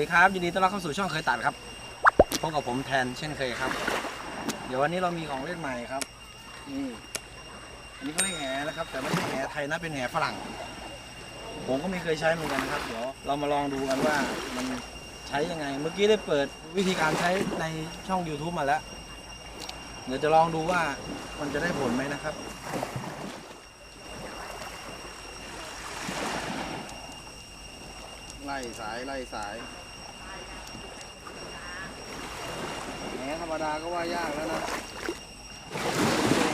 ดีครับ ยินดีต้อนรับเข้าสู่ช่องเคยตัดครับพบกับผมแทนเช่นเคยครับ เดี๋ยววันนี้เรามีของเล่นใหม่ครับ นี่อันนี้เขาเรียกแหนะครับ แต่ไม่ใช่แหไทยนะเป็นแหฝรั่ง ผมก็ไม่เคยใช้เหมือนกันนะครับ เดี๋ยวเรามาลองดูกันว่ามันใช้ยังไง เมื่อกี้ได้เปิดวิธีการใช้ในช่อง YouTube มาแล้ว เดี๋ยวจะลองดูว่ามันจะได้ผลไหมนะครับไล่สายไล่สายแห ธรรมดาก็ว่ายากแล้วนะ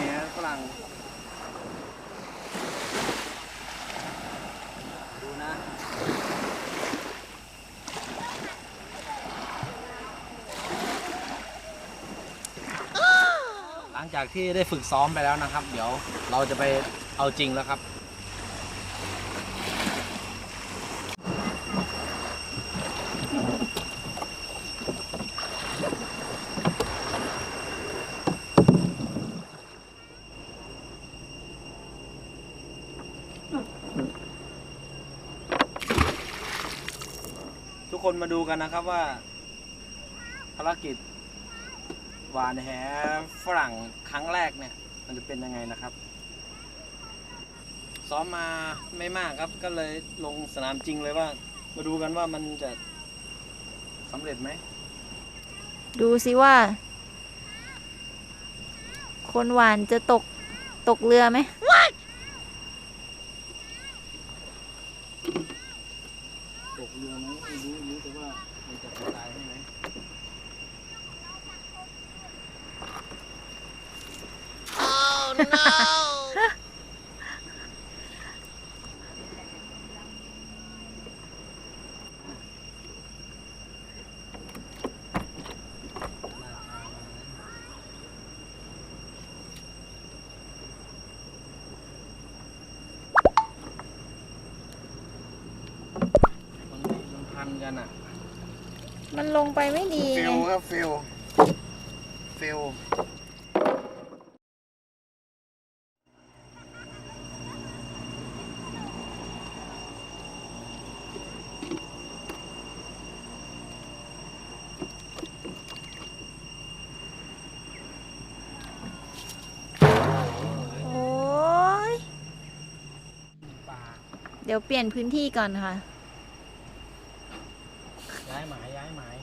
แหฝรั่ง ดูนะ หลังจากที่ได้ฝึกซ้อมไปแล้วนะครับ เดี๋ยวเราจะไปเอาจริงแล้วครับ ทุกคนมาดูกันนะครับว่า ภารกิจ หวานแหฝรั่งครั้งแรกเนี่ย มันจะเป็นยังไงนะครับ ซ้อมมาไม่มากครับ ก็เลยลงสนามจริงเลยว่า มาดูกันว่ามันจะสำเร็จไหมดูสิว่า คนหวานจะตกตกเรือไหมต กเรือไหมไม่รู้รู้แต่ว่ามันจะตายให้ไหมมันไม่มันพันกันอะ มันลงไปไม่ดีฟิไง ลครับฟิลฟิลโอ้ยปลาเดี๋ยวเปลี่ยนพื้นที่ก่อนค่ะ ย้ายหมายย้ายหมาย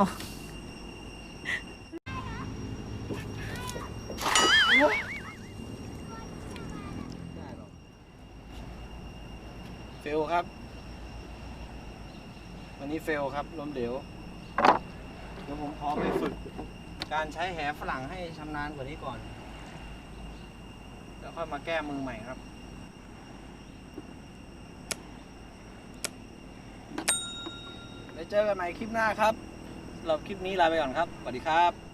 อ้าวได้หรอกฟิลครับ วันนี้เฟลครับล้มเหลว เดี๋ยวผมขอมไปฝึก การใช้แหฝรั่งให้ชำนาญกว่านี้ก่อน แล้วค่อยมาแก้มือใหม่ครับไว้เจอกันใหม่คลิปหน้าครับ หรับคลิปนี้ลาไปก่อนครับสวัสดีครับ